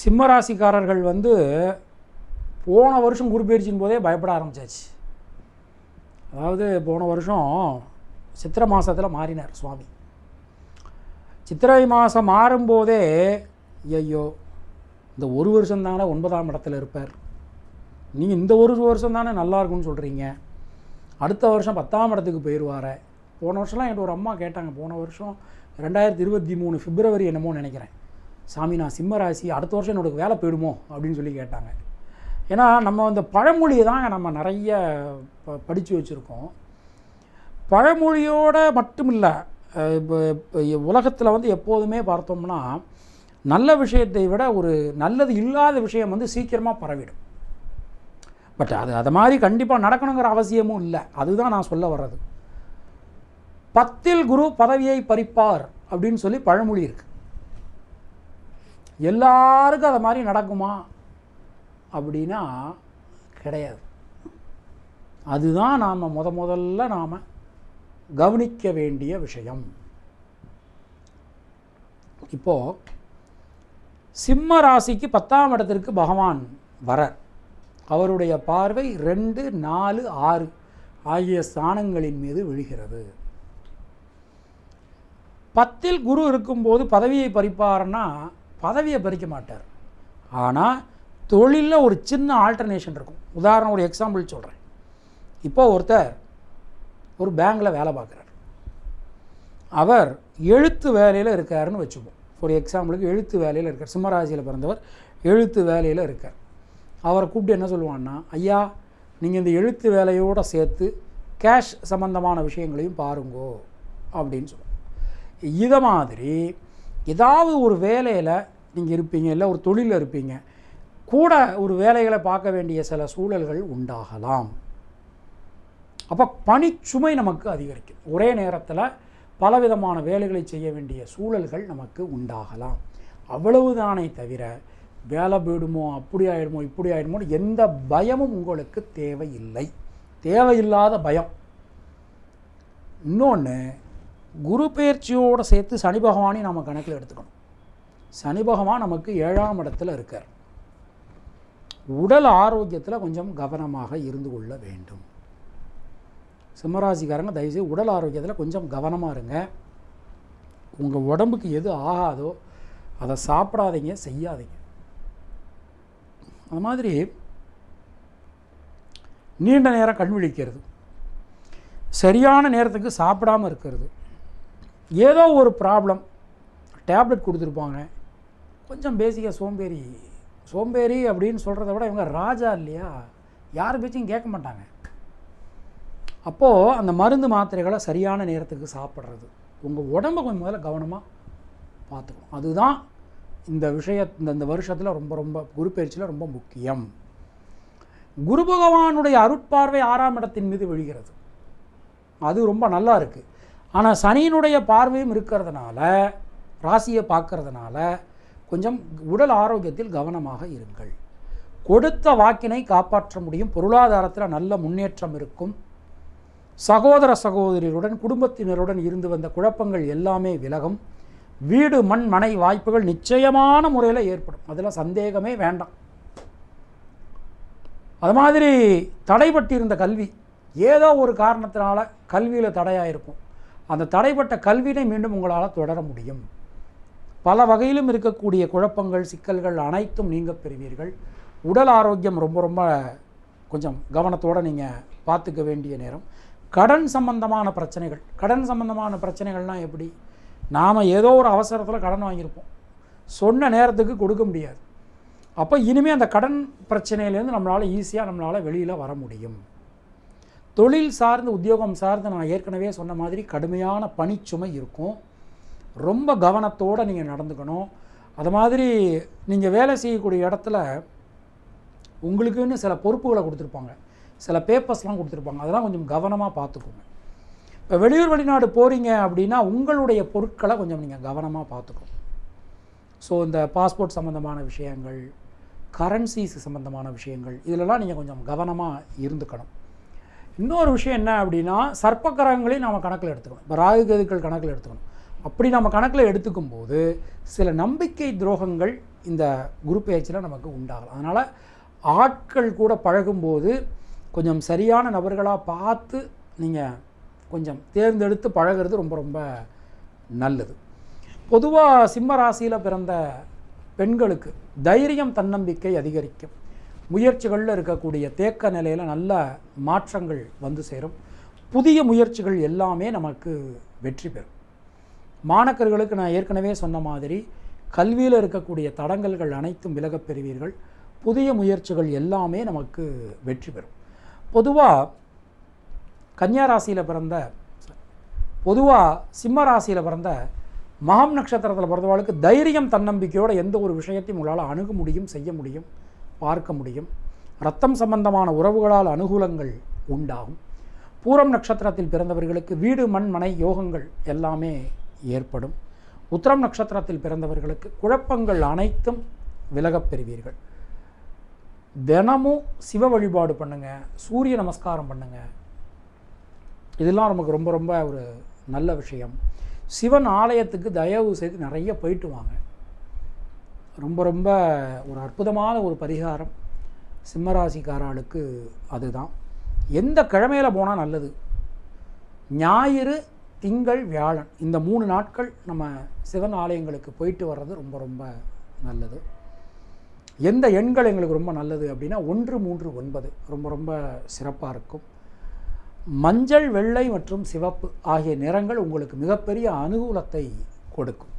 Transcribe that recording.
சிம்மராசிக்காரர்கள் வந்து போன வருஷம் குரு பயிற்சியின் போதே பயப்பட ஆரம்பிச்சாச்சு. அதாவது போன வருஷம் சித்திரை மாதத்தில் மாறினார் சுவாமி. சித்திரை மாதம் மாறும்போதே ஐயோ இந்த ஒரு வருஷம் தானே ஒன்பதாம் இடத்துல இருப்பார். நீங்கள் இந்த ஒரு வருஷம் தானே நல்லா இருக்கும்னு சொல்கிறீங்க அடுத்த வருஷம் பத்தாம் இடத்துக்கு போயிடுவார போன வருஷம்லாம் என்கிட்ட ஒரு அம்மா கேட்டாங்க போன வருஷம் ரெண்டாயிரத்தி இருபத்தி மூணு பிப்ரவரி என்னமோ நினைக்கிறேன். சாமி நான் சிம்ம ராசி அடுத்த வருஷம் என்னோட வேலை போயிடுமோ அப்படின்னு சொல்லி கேட்டாங்க. ஏன்னா நம்ம அந்த பழமொழியை தான் நம்ம நிறைய ப படித்து வச்சுருக்கோம். பழமொழியோட மட்டும் இல்லை இப்போ உலகத்தில் வந்து எப்போதுமே பார்த்தோம்னா நல்ல விஷயத்தை விட ஒரு நல்லது இல்லாத விஷயம் வந்து சீக்கிரமாக பரவிடும். பட் அது அதை மாதிரி கண்டிப்பாக நடக்கணுங்கிற அவசியமும் இல்லை. அதுதான் நான் சொல்ல வர்றது. பத்தில் குரு பதவியை பறிப்பார் அப்படின்னு சொல்லி பழமொழி இருக்குது எல்லாருக்கும் அதை மாதிரி நடக்குமா? அப்படின்னா கிடையாது. அதுதான் நாம் முத முதல்ல நாம் கவனிக்க வேண்டிய விஷயம். இப்போது சிம்ம ராசிக்கு பத்தாம் இடத்திற்கு பகவான் வரர் அவருடைய பார்வை ரெண்டு நாலு ஆறு ஆகிய ஸ்தானங்களின் மீது விழுகிறது. பத்தில் குரு இருக்கும்போது பதவியை பறிப்பார்னா பதவியை பறிக்க மாட்டார். ஆனால் தொழிலில் ஒரு சின்ன ஆல்டர்னேஷன் இருக்கும். உதாரணம் ஒரு எக்ஸாம்பிள் சொல்கிறேன் இப்போ ஒருத்தர் ஒரு பேங்கில் வேலை பார்க்குறார். அவர் எழுத்து வேலையில் இருக்காருன்னு வச்சுப்போம். ஒரு எக்ஸாம்பிளுக்கு எழுத்து வேலையில் இருக்கார். சிம்மராசியில் பிறந்தவர் எழுத்து வேலையில் இருக்கார். அவரை கூப்பிட்டு என்ன சொல்லுவான்னா ஐயா நீங்கள் இந்த எழுத்து வேலையோடு சேர்த்து கேஷ் சம்பந்தமான விஷயங்களையும் பாருங்கோ அப்படின்னு சொல்லுவோம் இதை மாதிரி ஏதாவது ஒரு வேலையில் நீங்கள் இருப்பீங்க இல்லை ஒரு தொழிலில் இருப்பீங்க கூட ஒரு வேலைகளை பார்க்க வேண்டிய சில சூழல்கள் உண்டாகலாம். அப்போ பணிச்சுமை நமக்கு அதிகரிக்கும். ஒரே நேரத்தில் பலவிதமான வேலைகளை செய்ய வேண்டிய சூழல்கள் நமக்கு உண்டாகலாம். அவ்வளவுதானே தவிர வேலை போயிடுமோ அப்படி ஆயிடுமோ இப்படி ஆயிடுமோ எந்த பயமும் உங்களுக்கு தேவையில்லை. தேவையில்லாத பயம். இன்னொன்று குரு பயிற்சியோடு சேர்த்து சனி பகவானையும் நம்ம கணக்கில் எடுத்துக்கணும். சனி பகவான் நமக்கு ஏழாம் இடத்துல இருக்கார். உடல் ஆரோக்கியத்தில் கொஞ்சம் கவனமாக இருந்து கொள்ள வேண்டும். சிம்மராசிக்காரங்க தயவுசெய்து உடல் ஆரோக்கியத்தில் கொஞ்சம் கவனமாக இருங்க. உங்கள் உடம்புக்கு எது ஆகாதோ அதை சாப்பிடாதீங்க செய்யாதீங்க. அது மாதிரி நீண்ட நேரம் கண் விழிக்கிறது. சரியான நேரத்துக்கு சாப்பிடாம இருக்கிறது. ஏதோ ஒரு ப்ராப்ளம் டேப்லெட் கொடுத்துருப்பாங்க. கொஞ்சம் பேசிக்காக சோம்பேறி சோம்பேறி அப்படின்னு சொல்கிறத விட இவங்க ராஜா இல்லையா? யார் பேச்சையும் கேட்க மாட்டாங்க. அப்போது அந்த மருந்து மாத்திரைகளை சரியான நேரத்துக்கு சாப்பிட்றது. உங்கள் உடம்பை கொஞ்சம் முதல்ல கவனமாக பார்த்துக்கணும். அதுதான் இந்த விஷய இந்த இந்த வருஷத்தில் ரொம்ப ரொம்ப குரு பயிற்சியில் ரொம்ப முக்கியம். குரு பகவானுடைய அருட்பார்வை ஆறாம் இடத்தின் மீது விழுகிறது. அது ரொம்ப நல்லா இருக்குது ஆனால் சனியினுடைய பார்வையும் இருக்கிறதுனால ராசியை பார்க்கறதுனால கொஞ்சம் உடல் ஆரோக்கியத்தில் கவனமாக இருங்கள். கொடுத்த வாக்கினை காப்பாற்ற முடியும். பொருளாதாரத்தில் நல்ல முன்னேற்றம் இருக்கும். சகோதர சகோதரிகளுடன் குடும்பத்தினருடன் இருந்து வந்த குழப்பங்கள் எல்லாமே விலகும். வீடு மண் மனை வாய்ப்புகள் நிச்சயமான முறையில் ஏற்படும். அதில் சந்தேகமே வேண்டாம். அது மாதிரி தடைபட்டிருந்த கல்வி ஏதோ ஒரு காரணத்தினால கல்வியில் தடையாக இருக்கும் அந்த தடைப்பட்ட கல்வியினை மீண்டும் உங்களால் தொடர முடியும். பல வகையிலும் இருக்கக்கூடிய குழப்பங்கள் சிக்கல்கள் அனைத்தும் நீங்க பெறுவீர்கள். உடல் ஆரோக்கியம் ரொம்ப ரொம்ப கொஞ்சம் கவனத்தோடு நீங்கள் பார்த்துக்க வேண்டிய நேரம். கடன் சம்பந்தமான பிரச்சனைகள். கடன் சம்பந்தமான பிரச்சனைகள்னால் எப்படி? நாம் ஏதோ ஒரு அவசரத்தில் கடன் வாங்கியிருப்போம். சொன்ன நேரத்துக்கு கொடுக்க முடியாது. அப்போ இனிமேல் அந்த கடன் பிரச்சனையிலேருந்து நம்மளால் ஈஸியாக நம்மளால் வெளியில் வர முடியும். தொழில் சார்ந்து உத்தியோகம் சார்ந்து நான் ஏற்கனவே சொன்ன மாதிரி கடுமையான பணிச்சுமை இருக்கும். ரொம்ப கவனத்தோடு நீங்கள் நடந்துக்கணும். அது மாதிரி நீங்கள் வேலை செய்யக்கூடிய இடத்துல உங்களுக்குன்னு சில பொறுப்புகளை கொடுத்துருப்பாங்க. சில பேப்பர்ஸ்லாம் கொடுத்துருப்பாங்க. அதெல்லாம் கொஞ்சம் கவனமாக பார்த்துக்கோங்க. இப்போ வெளியூர் வெளிநாடு போகிறீங்க அப்படின்னா உங்களுடைய பொருட்களை கொஞ்சம் நீங்கள் கவனமாக பார்த்துக்கணும். ஸோ இந்த பாஸ்போர்ட் சம்மந்தமான விஷயங்கள் கரன்சிஸ் சம்மந்தமான விஷயங்கள் இதிலெல்லாம் நீங்கள் கொஞ்சம் கவனமாக இருந்துக்கணும். இன்னொரு விஷயம் என்ன அப்படின்னா சர்ப்பக்கரங்களையும் நம்ம கணக்கில் எடுத்துக்கணும். இப்போ ராகு கேதுக்கள் கணக்கில் எடுத்துக்கணும். அப்படி நம்ம கணக்கில் எடுத்துக்கும் போது சில நம்பிக்கை துரோகங்கள் இந்த குரு பேச்சில் நமக்கு உண்டாகலாம். அதனால் ஆட்கள் கூட பழகும்போது கொஞ்சம் சரியான நபர்களாக பார்த்து நீங்கள் கொஞ்சம் தேர்ந்தெடுத்து பழகுறது ரொம்ப ரொம்ப நல்லது. பொதுவாக சிம்ம ராசியில் பிறந்த பெண்களுக்கு தைரியம் தன்னம்பிக்கை அதிகரிக்கும். முயற்சிகளில் இருக்கக்கூடிய தேக்க நிலையில் நல்ல மாற்றங்கள் வந்து சேரும். புதிய முயற்சிகள் எல்லாமே நமக்கு வெற்றி பெறும். மாணக்கர்களுக்கு நான் ஏற்கனவே சொன்ன மாதிரி கல்வியில் இருக்கக்கூடிய தடங்கல்கள் அனைத்தும் விலகப் பெறுவீர்கள். புதிய முயற்சிகள் எல்லாமே நமக்கு வெற்றி பெறும். பொதுவாக கன்னியாராசியில் பிறந்த பொதுவாக சிம்ம ராசியில் பிறந்த மகம் நட்சத்திரத்தில் பிறந்தவர்களுக்கு தைரியம் தன்னம்பிக்கையோடு எந்த ஒரு விஷயத்தையும் உங்களால் அணுக முடியும் செய்ய முடியும். பார்க்க முடியும். ரத்தம் சம்பந்தமான உறவுகளால் அனுகூலங்கள் உண்டாகும். பூரம் நட்சத்திரத்தில் பிறந்தவர்களுக்கு வீடு மண் மனை யோகங்கள் எல்லாமே ஏற்படும். உத்தரம் நட்சத்திரத்தில் பிறந்தவர்களுக்கு குழப்பங்கள் அனைத்தும் விலகப் பெறுவீர்கள். தினமும் சிவ வழிபாடு பண்ணுங்கள் சூரிய நமஸ்காரம் பண்ணுங்கள் இதெல்லாம் நமக்கு ரொம்ப ரொம்ப ஒரு நல்ல விஷயம். சிவன் ஆலயத்துக்கு தயவு செய்து நிறைய போயிட்டு வாங்க. ரொம்ப ரொம்ப ஒரு அற்புதமான ஒரு பரிகாரம் சிம்மராசிக்காராளுக்கு அதுதான். எந்த கிழமையில் போனால் நல்லது? ஞாயிறு திங்கள் வியாழன். இந்த மூணு நாட்கள் நம்ம சிவன் ஆலயங்களுக்கு போயிட்டு வர்றது ரொம்ப ரொம்ப நல்லது. எந்த எண்கள் எங்களுக்கு ரொம்ப நல்லது அப்படின்னா ஒன்று மூன்று ஒன்பது. ரொம்ப ரொம்ப சிறப்பாக இருக்கும். மஞ்சள் வெள்ளை மற்றும் சிவப்பு ஆகிய நிறங்கள் உங்களுக்கு மிகப்பெரிய அனுகூலத்தை கொடுக்கும்.